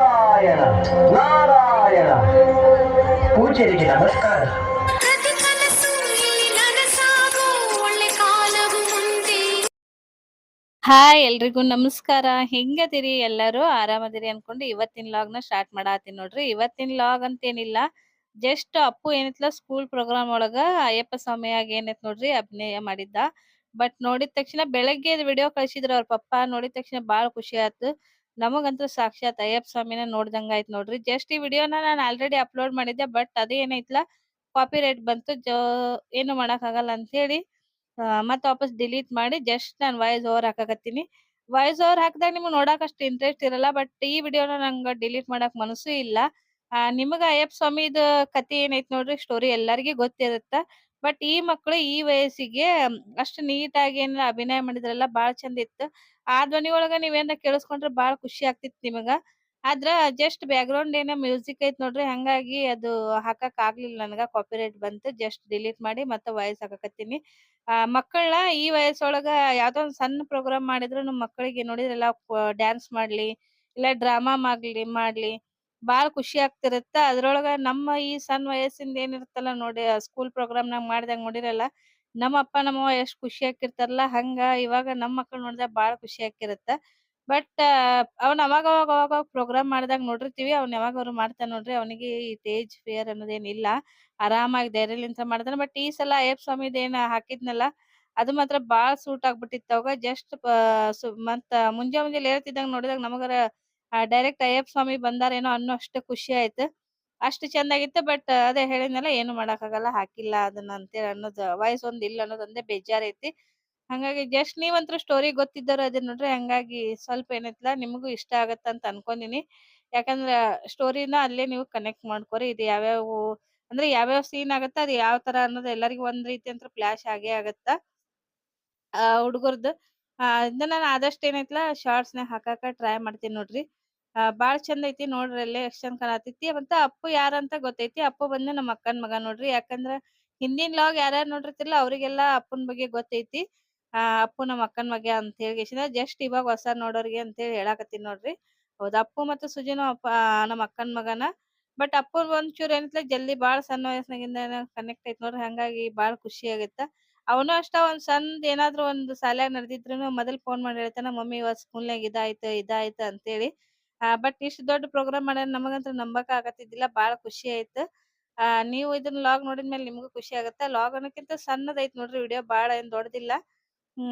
ನಾರಾಯಣ ನಾರಾಯಣ. ಪೂಜೆರಿಗೆ ನಮಸ್ಕಾರ. ಪ್ರತಿ ಕನಸು ಇಲ್ಲಿ ನನಸಾಗೋ ಒಳ್ಳೆ ಕಾಲವು ಮುಂದೆ. ಹಾಯ್ ಎಲ್ರಿಗೂ ನಮಸ್ಕಾರ. ಹೆಂಗದಿರಿ ಎಲ್ಲರೂ? ಆರಾಮದಿರಿ ಅನ್ಕೊಂಡು ಇವತ್ತಿನ ಲಾಗ್ನ ಸ್ಟಾರ್ಟ್ ಮಾಡಾತೀನಿ ನೋಡ್ರಿ. ಇವತ್ತಿನ ಲಾಗ್ ಅಂತೇನಿಲ್ಲ. ಜಸ್ಟ್ ಅಪ್ಪು ಏನಿತ್ಲ ಸ್ಕೂಲ್ ಪ್ರೋಗ್ರಾಮ್ ಒಳಗ ಅಯ್ಯಪ್ಪ ಸ್ವಾಮಿಯಾಗಿ ಏನೈತ್ ನೋಡ್ರಿ ಅಭಿನಯ ಮಾಡಿದ್ದ. ಬಟ್ ನೋಡಿದ ತಕ್ಷಣ ಬೆಳಗ್ಗೆ ವಿಡಿಯೋ ಕಳ್ಸಿದ್ರ ಅವ್ರ ಪಪ್ಪ. ನೋಡಿದ ತಕ್ಷಣ ಬಾಳ ಖುಷಿ ಆಯ್ತು. ನಮಗಂತೂ ಸಾಕ್ಷಾತ್ ಅಯ್ಯಪ್ಪ ಸ್ವಾಮಿನ ನೋಡ್ದಂಗ ಆಯ್ತು ನೋಡ್ರಿ. ಜಸ್ಟ್ ಈ ವಿಡಿಯೋನ ನಾನು ಆಲ್ರೆಡಿ ಅಪ್ಲೋಡ್ ಮಾಡಿದ್ದೆ ಬಟ್ ಅದೇನೈತ್ಲ ಕಾಪಿ ರೈಟ್ ಬಂತು, ಜೋ, ಏನು ಮಾಡಕ್ ಆಗಲ್ಲ ಅಂತ ಹೇಳಿ ಮತ್ತ್ ವಾಪಸ್ ಡಿಲೀಟ್ ಮಾಡಿ ಜಸ್ಟ್ ನಾನು ವಾಯ್ಸ್ ಓವರ್ ಹಾಕಕತ್ತೀನಿ. ವಾಯ್ಸ್ ಓವರ್ ಹಾಕಿದಾಗ ನಿಮ್ಗೆ ನೋಡಕ್ ಅಷ್ಟು ಇಂಟ್ರೆಸ್ಟ್ ಇರಲ್ಲ ಬಟ್ ಈ ವಿಡಿಯೋನ ನಂಗೆ ಡಿಲೀಟ್ ಮಾಡಕ್ ಮನಸ್ಸು ಇಲ್ಲ. ನಿಮಗ ಅಯ್ಯಪ್ಪ ಸ್ವಾಮಿದ ಕತೆ ಏನೈತ್ ನೋಡ್ರಿ ಸ್ಟೋರಿ ಎಲ್ಲರಿಗೂ ಗೊತ್ತಿರುತ್ತ. ಬಟ್ ಈ ಮಕ್ಕಳು ಈ ವಯಸ್ಸಿಗೆ ಅಷ್ಟ ನೀಟಾಗಿ ಏನಾರ ಅಭಿನಯ ಮಾಡಿದ್ರಲ್ಲ ಬಾಳ ಚಂದ ಇತ್ತು. ಆ ಧ್ವನಿ ಒಳಗ ನೀವೇನ ಕೇಳಿಸ್ಕೊಂಡ್ರೆ ಬಾಳ ಖುಷಿ ಆಗ್ತಿತ್ತು ನಿಮಗ. ಆದ್ರ ಜಸ್ಟ್ ಬ್ಯಾಕ್ ಗ್ರೌಂಡ್ ಏನೋ ಮ್ಯೂಸಿಕ್ ಐತ್ ನೋಡ್ರಿ, ಹಂಗಾಗಿ ಅದು ಹಾಕಕ್ ಆಗ್ಲಿಲ್ಲ ನನಗ. ಕಾಪಿರೈಟ್ ಬಂತು, ಜಸ್ಟ್ ಡಿಲೀಟ್ ಮಾಡಿ ಮತ್ತೆ ವಾಯ್ಸ್ ಹಾಕಕತ್ತೀನಿ. ಆ ಮಕ್ಕಳನ್ನ ಈ ವಯಸ್ಸೊಳಗ ಯಾವ್ದೋ ಒಂದ್ ಸಣ್ಣ ಪ್ರೋಗ್ರಾಮ್ ಮಾಡಿದ್ರು ಮಕ್ಕಳಿಗೆ ನೋಡಿದ್ರಲ್ಲ ಡ್ಯಾನ್ಸ್ ಮಾಡ್ಲಿ, ಇಲ್ಲ ಡ್ರಾಮಾ ಮಾಡ್ಲಿ ಮಾಡ್ಲಿ. ಬಾಳ ಖುಷಿ ಆಗ್ತಿರತ್ತ. ಅದ್ರೊಳಗ ನಮ್ಮ ಈ ಸಣ್ಣ ವಯಸ್ಸಿಂದ ಏನಿರುತ್ತಲ್ಲ ನೋಡಿ ಸ್ಕೂಲ್ ಪ್ರೋಗ್ರಾಮ್ ನಾಗ ಮಾಡಿದಾಗ ನೋಡಿರಲ್ಲ, ನಮ್ಮ ಅಪ್ಪ ನಮ್ಮವ್ವ ಎಷ್ಟ್ ಖುಷಿ ಆಕ್ಕಿರ್ತಾರಲ್ಲ ಹಂಗ ಇವಾಗ ನಮ್ ಮಕ್ಕಳು ನೋಡಿದಾಗ ಬಹಳ ಖುಷಿ ಆಕ್ಕಿರತ್ತ ಬಟ್ ಅವ್ನ ಅವಾಗ ಅವಾಗ ಅವಾಗ ಪ್ರೋಗ್ರಾಮ್ ಮಾಡಿದಾಗ ನೋಡಿರ್ತೀವಿ, ಅವ್ನ ಯಾವಾಗ ಅವ್ರು ಮಾಡ್ತಾನ ನೋಡ್ರಿ, ಅವನಿಗೆ ಈ ತೇಜ್ ಫಿಯರ್ ಅನ್ನೋದೇನಿಲ್ಲ ಆರಾಮಾಗಿ ಧೈರ್ಯಲಿಂತ ಮಾಡ್ತಾನೆ. ಬಟ್ ಈ ಸಲ ಅಯ್ಯಪ್ಪ ಸ್ವಾಮಿದ ಏನ ಹಾಕಿದ್ನಲ್ಲ, ಅದು ಮಾತ್ರ ಬಾಳ ಸೂಟ್ ಆಗ್ಬಿಟ್ಟಿತ್ತು ಅವಾಗ. ಜಸ್ಟ್ ಮತ್ತ ಮುಂಜಾ ಮುಂಜಾನೆ ಏರ್ತಿದ್ದಂಗ ನೋಡಿದಾಗ ನಮಗರ ಡೈರೆಕ್ಟ್ ಅಯ್ಯಪ್ಪ ಸ್ವಾಮಿ ಬಂದಾರೇನೋ ಅನ್ನೋ ಅಷ್ಟು ಖುಷಿ ಆಯ್ತು. ಅಷ್ಟು ಚಂದಾಗಿತ್ತು, ಬಟ್ ಅದೇ ಹೇಳಿದ್ನಲ್ಲ, ಏನು ಮಾಡಕ್ಕಾಗಲ್ಲ, ಹಾಕಿಲ್ಲ ಅದನ್ನ ಅಂತೇಳಿ ಅನ್ನೋದು ವಾಯ್ಸ್ ಒಂದ್ ಇಲ್ಲ ಅನ್ನೋದೊಂದೇ ಬೇಜಾರೈತಿ. ಹಂಗಾಗಿ ಜಸ್ಟ್ ನೀವಂತ್ರು ಸ್ಟೋರಿ ಗೊತ್ತಿದ್ದಾರೋ ಅದೇ ನೋಡ್ರಿ, ಹಂಗಾಗಿ ಸ್ವಲ್ಪ ಏನೈತಿಲ್ಲ ನಿಮಗೂ ಇಷ್ಟ ಆಗತ್ತ ಅಂತ ಅನ್ಕೊಂಡಿನಿ. ಯಾಕಂದ್ರ ಸ್ಟೋರಿನ ಅಲ್ಲೇ ನೀವು ಕನೆಕ್ಟ್ ಮಾಡ್ಕೋರಿ, ಇದು ಯಾವ್ಯಾವ, ಅಂದ್ರೆ ಯಾವ್ಯಾವ ಸೀನ್ ಆಗತ್ತ, ಅದು ಯಾವ ತರ ಅನ್ನೋದು ಎಲ್ಲರಿಗೂ ಒಂದ್ ರೀತಿ ಅಂತ ಫ್ಲಾಶ್ ಆಗೇ ಆಗತ್ತ. ಆ ಹುಡುಗರ್ದು. ಆ ಇದನ್ನ ನಾನು ಆದಷ್ಟು ಏನೈತಿಲ್ಲ ಶಾರ್ಟ್ಸ್ ನಾಗ ಹಾಕಾಕ ಟ್ರೈ ಮಾಡ್ತೀನಿ ನೋಡ್ರಿ. ಆ ಬಾಳ ಚಂದ ಐತಿ ನೋಡ್ರಿ ಅಲ್ಲೇ ಎಷ್ಟ್ ಚಂದ ಕಾಣತೈತಿ ಮತ್ತ ಅಪ್ಪು ಯಾರಂತ ಗೊತ್ತೈತಿ. ಅಪ್ಪು ಬಂದು ನಮ್ಮ ಅಕ್ಕನ್ ಮಗ ನೋಡ್ರಿ. ಯಾಕಂದ್ರ ಹಿಂದಿನ ಲಾಗ್ ಯಾರ್ಯಾರು ನೋಡಿರ್ತಿರಲ್ಲ ಅವ್ರಿಗೆಲ್ಲ ಅಪ್ಪನ್ ಬಗ್ಗೆ ಗೊತ್ತೈತಿ. ಆ, ಅಪ್ಪು ನಮ್ಮ ಅಕ್ಕನ್ ಮಗ ಅಂತ ಹೇಳಿ ಜಸ್ಟ್ ಇವಾಗ ಹೊಸ ನೋಡೋರಿಗೆ ಅಂತ ಹೇಳಿ ಹೇಳಾಕತ್ತೀನಿ ನೋಡ್ರಿ. ಹೌದ್, ಅಪ್ಪು ಮತ್ತು ಸುಜಿನು ಅಪ್ಪ ನಮ್ಮ ಅಕ್ಕನ್ ಮಗನ. ಬಟ್ ಅಪ್ಪು ಒಂಚೂರು ಏನಂತ ಜಲ್ದಿ ಬಾಳ ಸಣ್ಣ ವಯಸ್ಸಿನಾಗಿಂದ ಕನೆಕ್ಟ್ ಐತಿ ನೋಡ್ರಿ. ಹಂಗಾಗಿ ಬಾಳ ಖುಷಿ ಆಗತ್ತ. ಅವನು ಅಷ್ಟ ಒಂದ್ ಸಣ್ಣ ಏನಾದ್ರು ಒಂದ್ ಶಾಲ್ಯಾಗ ನಡೆದಿದ್ರುನು ಮೊದಲ್ ಫೋನ್ ಮಾಡಿ ಹೇಳ್ತಾನ, ಮಮ್ಮಿ ಇವತ್ ಸ್ಕೂಲ್ನಾಗ ಇದಾಯ್ತು ಇದಾಯ್ತು ಅಂತೇಳಿ. ಬಟ್ ಇಷ್ಟ ದೊಡ್ಡ ಪ್ರೋಗ್ರಾಮ್ ಮಾಡ್ಯಾರ ನಮಗಂತೂ ನಂಬಕ್ ಆಗತ್ತಿದ್ದಿಲ್ಲ ಬಾಳ ಖುಷಿ ಆಯ್ತು. ಆ, ನೀವು ಇದನ್ನ ಲಾಗ್ ನೋಡಿದ್ಮೇಲೆ ನಿಮಗೂ ಖುಷಿ ಆಗತ್ತ. ಲಾಗ್ ಅನ್ನೋಕ್ಕಿಂತ ಸಣ್ಣದೈತ್ ನೋಡ್ರಿ ವಿಡಿಯೋ ಬಾಳ ಏನ್ ದೊಡ್ಡದಿಲ್ಲ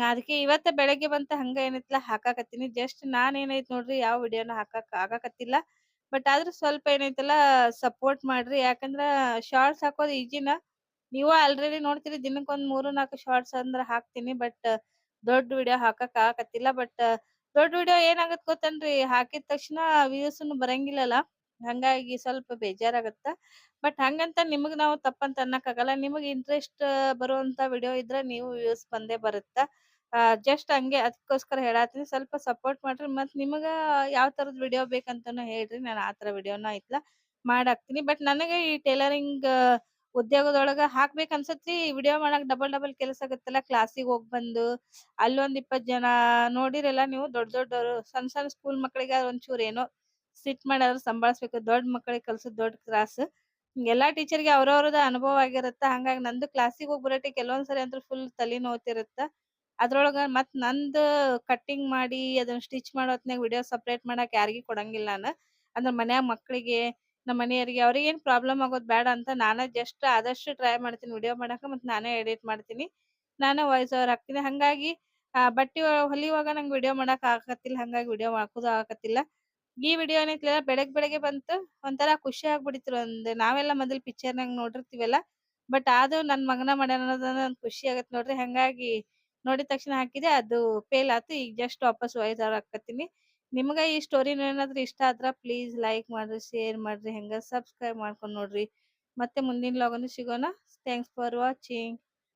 ಅದಕ್ಕೆ ಇವತ್ತ ಬೆಳಗ್ಗೆ ಬಂತ ಹಂಗ ಏನೈತಿಲ್ಲ ಹಾಕಾಕತ್ತೀನಿ. ಜಸ್ಟ್ ನಾನ್ ಏನೈತ್ ನೋಡ್ರಿ, ಯಾವ ವಿಡಿಯೋನ ಹಾಕಕ್ ಆಗಾಕತ್ತಿಲ್ಲ. ಬಟ್ ಆದ್ರೂ ಸ್ವಲ್ಪ ಏನೈತಲ್ಲ ಸಪೋರ್ಟ್ ಮಾಡ್ರಿ. ಯಾಕಂದ್ರ ಶಾರ್ಟ್ಸ್ ಹಾಕೋದ್ ಈಜಿನ ನೀವು ಆಲ್ರೆಡಿ ನೋಡ್ತೀರಿ, ದಿನಕ್ಕೊಂದ್ ಮೂರು ನಾಲ್ಕು ಶಾರ್ಟ್ಸ್ ಅಂದ್ರ ಹಾಕ್ತೀನಿ. ಬಟ್ ದೊಡ್ಡ ವಿಡಿಯೋ ಹಾಕಕ್ ಆಗಕತ್ತಿಲ್ಲ. ಬಟ್ ದೊಡ್ಡ ವಿಡಿಯೋ ಏನಾಗತ್ ಗೊತ್ತೇನ್ರಿ? ಹಾಕಿದ ತಕ್ಷಣ ವ್ಯೂಸ್ ಬರಂಗಿಲ್ಲಲ್ಲ? ಹಂಗಾಗಿ ಸ್ವಲ್ಪ ಬೇಜಾರಾಗತ್ತ? ಬಟ್ ಹಂಗಂತ ನಿಮಗ್ ನಾವು ತಪ್ಪಂತ ಅನ್ನಕ್ಕಾಗಲ್ಲ. ನಿಮಗ್ ಇಂಟ್ರೆಸ್ಟ್ ಬರುವಂತ ವಿಡಿಯೋ ಇದ್ರ ನೀವು ವ್ಯೂಸ್ ಬಂದೇ ಬರುತ್ತ? ಜಸ್ಟ್ ಹಂಗೆ ಅದಕ್ಕೋಸ್ಕರ ಹೇಳಾತೀನಿ ಸ್ವಲ್ಪ ಸಪೋರ್ಟ್ ಮಾಡ್ರಿ. ಮತ್ ನಿಮಗ ಯಾವ ತರದ್ ವಿಡಿಯೋ ಬೇಕಂತಾನು ಹೇಳ್ರಿ. ನಾನು ಆ ತರ ವಿಡಿಯೋನ ಐತ್ಲಾ ಮಾಡಾಕ್ತೀನಿ. ಬಟ್ ನನಗೆ ಈ ಟೈಲರಿಂಗ್ ಉದ್ಯೋಗದೊಳಗ ಹಾಕ್ಬೇಕ ಅನ್ಸತ್ರಿ. ವಿಡಿಯೋ ಮಾಡಕ್ ಡಬಲ್ ಡಬಲ್ ಕೆಲಸ ಆಗತ್ತಲ್ಲ ಕ್ಲಾಸಿಗೆ ಹೋಗಿ ಬಂದು ಅಲ್ಲೊಂದ್ ಇಪ್ಪತ್ ಜನ ನೋಡಿರಲ್ಲ ನೀವು, ದೊಡ್ಡ ದೊಡ್ಡವರು ಸಣ್ಣ ಸಣ್ಣ ಸ್ಕೂಲ್ ಮಕ್ಕಳಿಗೆ ಒಂಚೂರ್ ಏನೋ ಸಿಟ್ ಮಾಡಾದ್ರು ಸಂಭಾಳಿಸ್ಬೇಕು. ದೊಡ್ಡ ಮಕ್ಕಳಿಗೆ ಕಲ್ಸೋದ್ ದೊಡ್ಡ ಕ್ಲಾಸ್ ಎಲ್ಲಾ ಟೀಚರ್ಗೆ ಅವ್ರವ್ರದ ಅನುಭವ ಆಗಿರತ್ತ. ಹಂಗಾಗಿ ನಂದು ಕ್ಲಾಸಿಗೆ ಹೋಗಿ ಕೆಲವೊಂದ್ ಕೆಲವೊಂದ್ಸರಿ ಅಂತೂ ಫುಲ್ ತಲೆ ನೋವತಿರುತ್ತ. ಅದ್ರೊಳಗ ಮತ್ ನಂದು ಕಟ್ಟಿಂಗ್ ಮಾಡಿ, ಅದನ್ನ ಸ್ಟಿಚ್ ಮಾಡೋ ವಿಡಿಯೋ ಸಪರೇಟ್ ಮಾಡಕ್ ಯಾರಿಗೂ ಕೊಡಂಗಿಲ್ಲ ನಾನು. ಅಂದ್ರ ಮನ್ಯಾಗ ಮಕ್ಕಳಿಗೆ ನಮ್ಮ ಮನೆಯವರಿಗೆ ಅವ್ರಿಗೆ ಏನ್ ಪ್ರಾಬ್ಲಮ್ ಆಗೋದ್ ಬೇಡ ಅಂತ ನಾನ ಜಸ್ಟ್ ಆದಷ್ಟು ಟ್ರೈ ಮಾಡ್ತೀನಿ ವಿಡಿಯೋ ಮಾಡಾಕ ಮತ್ ನಾನೇ ಎಡಿಟ್ ಮಾಡ್ತೀನಿ. ನಾನೇ ವಾಯ್ಸ್ ಓವರ್ ಹಾಕ್ತೀನಿ. ಹಂಗಾಗಿ ಬಟ್ಟಿ ಹೊಲಿಯುವಾಗ ನಂಗೆ ವಿಡಿಯೋ ಮಾಡಕ್ ಆಗತ್ತಿಲ್ಲ ಹಂಗಾಗಿ ವಿಡಿಯೋ ಹಾಕೋದು ಆಗತ್ತಿಲ್ಲ ಈ ವಿಡಿಯೋ ಏನೈತಿಲ್ಲ ಬೆಳಗ್ ಬೆಳಗ್ಗೆ ಬಂತು, ಒಂಥರ ಖುಷಿ ಆಗ್ಬಿಡಿತ್ರಿ ಒಂದ್, ನಾವೆಲ್ಲ ಮೊದಲ್ ಪಿಕ್ಚರ್ನಾಗ ನೋಡಿರ್ತೀವಲ್ಲ ಬಟ್ ಅದು ನನ್ ಮಗನ ಮಾಡ್ಯಾನ ಅನ್ನೋದನ್ನ ಖುಷಿ ಆಗತ್ ನೋಡ್ರಿ. ಹಂಗಾಗಿ ನೋಡಿದ ತಕ್ಷಣ ಹಾಕಿದೆ, ಅದು ಫೇಲ್ ಆತು, ಈಗ ಜಸ್ಟ್ ವಾಪಸ್ ವಾಯ್ಸ್ ಓವರ್ ಹಾಕತ್ತೀನಿ ನಿಮ್ಗ ಈ ಸ್ಟೋರಿ ಏನಾದ್ರು ಇಷ್ಟ ಆದ್ರ? ಪ್ಲೀಸ್ ಲೈಕ್ ಮಾಡ್ರಿ ಶೇರ್ ಮಾಡ್ರಿ, ಹೆಂಗ ಸಬ್ಸ್ಕ್ರೈಬ್ ಮಾಡ್ಕೊಂಡ್ ನೋಡ್ರಿ. ಮತ್ತೆ ಮುಂದಿನ ಲಾಗನ್ನು ಸಿಗೋಣ. Thanks for watching